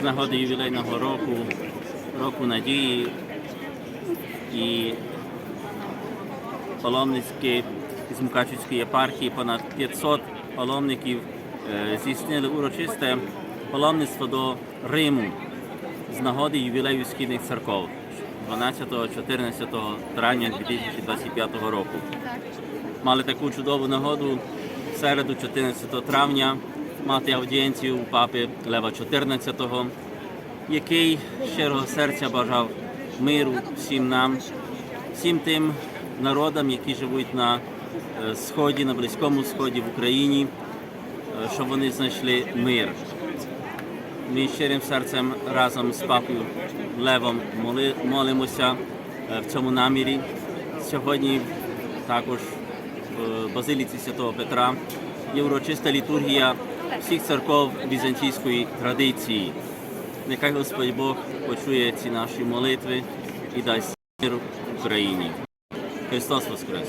з нагоди ювілейного року, року надії і паломницькі з Мукачівської єпархії понад 500 паломників е, здійснили урочисте паломництво до Риму з нагоди ювілею східних церков 12-14 травня 2025 року. Мали таку чудову нагоду в середу 14 травня мати аудієнцію у папи Лева XIV, який щирого серця бажав миру всім нам, всім тим народам, які живуть на е, сході, на близькому сході в Україні, е, щоб вони знайшли мир. Ми щирим серцем разом з папою Левом моли, молимося е, в цьому намірі. Сьогодні також в Базиліці Святого Петра є урочиста літургія всіх церков візантійської традиції. Нехай Господь Бог почує ці наші молитви і дасть мир Україні. Христос Воскрес!